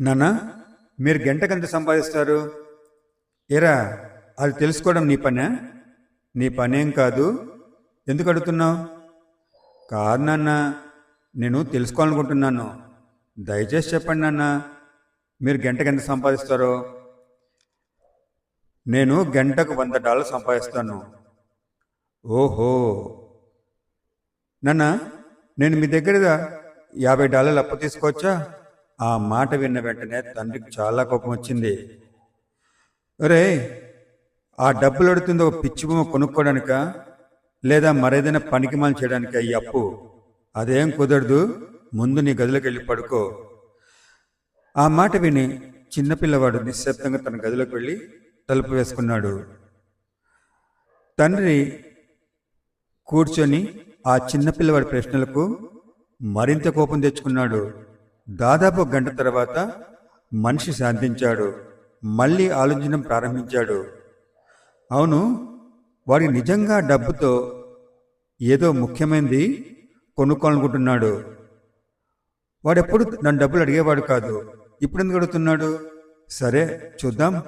నాన్న మీరు గంటకంత సంపాదిస్తారు? ఎరా అది తెలుసుకోవడం నీ పనే? నీ పనేం కాదు. ఎందుకు అడుగుతున్నావు? కాదు నాన్న నేను తెలుసుకోవాలనుకుంటున్నాను. దయచేసి చెప్పండి నాన్న మీరు గంటకెంత సంపాదిస్తారో? నేను గంటకు వంద డాలర్ సంపాదిస్తాను. ఓహో. నాన్న నేను మీ దగ్గర యాభై డాలర్లు అప్పు తీసుకోవచ్చా? ఆ మాట విన్న వెంటనే తండ్రికి చాలా కోపం వచ్చింది. రే ఆ డబ్బులు అడుగుతుందో పిచ్చి బొమ్మ కొనుక్కోవడానిక లేదా మరేదైనా పనికి మాలు చేయడానిక ఈ అప్పు? అదేం కుదరదు ముందు నీ గదిలోకి వెళ్ళి పడుకో. ఆ మాట విని చిన్నపిల్లవాడు నిశ్శబ్దంగా తన గదిలోకి వెళ్ళి తలుపు వేసుకున్నాడు. తండ్రి కూర్చొని ఆ చిన్నపిల్లవాడి ప్రశ్నలకు మరింత కోపం తెచ్చుకున్నాడు. దాదాపు గంట తర్వాత మనిషి శాంతించాడు. మళ్ళీ ఆలోచించడం ప్రారంభించాడు. అవును వాడి నిజంగా డబ్బుతో ఏదో ముఖ్యమైనది కొనుక్కోవాలనుకుంటున్నాడు. వాడెప్పుడు నన్ను డబ్బులు అడిగేవాడు కాదు. ఇప్పుడు ఎందుకు అడుగుతున్నాడు? సరే చూద్దాం.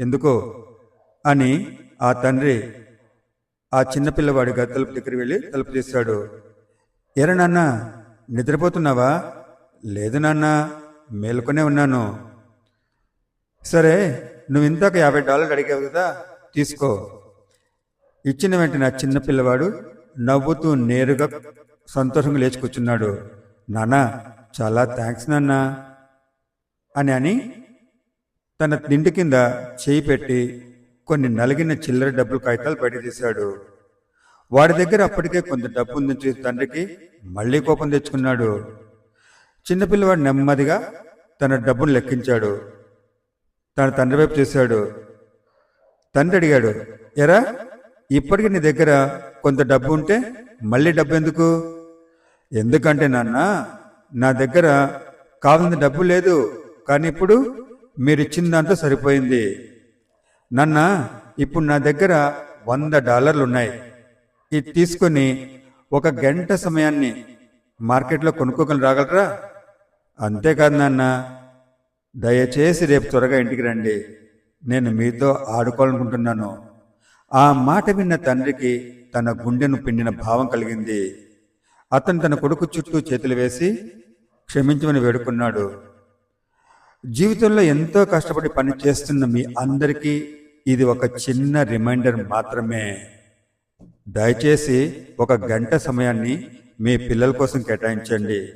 ఎందుకో? అని ఆ తండ్రి ఆ చిన్నపిల్లవాడిగా తలుపు దగ్గరికి వెళ్ళి తలుపు తీశాడు ఎరా నాన్న నిద్రపోతున్నావా? లేదు నాన్న మేలుకొనే ఉన్నాను. సరే నువ్వు ఇందాక యాభై డాలర్లు అడిగావు కదా తీసుకో. ఇచ్చిన వెంటనే ఆ చిన్న పిల్లవాడు నవ్వుతూ నేరుగా సంతోషంగా లేచి కూర్చున్నాడు. చాలా థ్యాంక్స్ నాన్న అని అని తన తిండి కింద చేయి పెట్టి కొన్ని నలిగిన చిల్లర డబ్బులు కాగితాలు బయట తీశాడు. వాడి దగ్గర అప్పటికే కొంత డబ్బు ఉందని చూసి తండ్రికి మళ్ళీ కోపం తెచ్చుకున్నాడు. చిన్నపిల్లవాడు నెమ్మదిగా తన డబ్బును లెక్కించాడు. తన తండ్రి వైపు చూశాడు. తండ్రి అడిగాడు ఎరా ఇప్పటికి నీ దగ్గర కొంత డబ్బు ఉంటే మళ్ళీ డబ్బు ఎందుకు? ఎందుకంటే నాన్న నా దగ్గర కావాల్సిన డబ్బు లేదు. కానీ ఇప్పుడు మీరు ఇచ్చిన దాంతో సరిపోయింది. నాన్న ఇప్పుడు నా దగ్గర వంద డాలర్లు ఉన్నాయి. ఇది తీసుకొని ఒక గంట సమయాన్ని మార్కెట్లో కొనుక్కోగలను రాగలరా అంతేకాదు నాన్న. దయచేసి రేపు త్వరగా ఇంటికి రండి. నేను మీతో ఆడుకోవాలనుకుంటున్నాను. ఆ మాట విన్న తండ్రికి తన గుండెను పిండిన భావం కలిగింది. అతను తన కొడుకు చుట్టూ చేతులు వేసి క్షమించమని వేడుకున్నాడు. జీవితంలో ఎంతో కష్టపడి పని చేస్తున్న మీ అందరికీ ఇది ఒక చిన్న రిమైండర్ మాత్రమే. దయచేసి ఒక గంట సమయాన్ని మీ పిల్లల కోసం కేటాయించండి.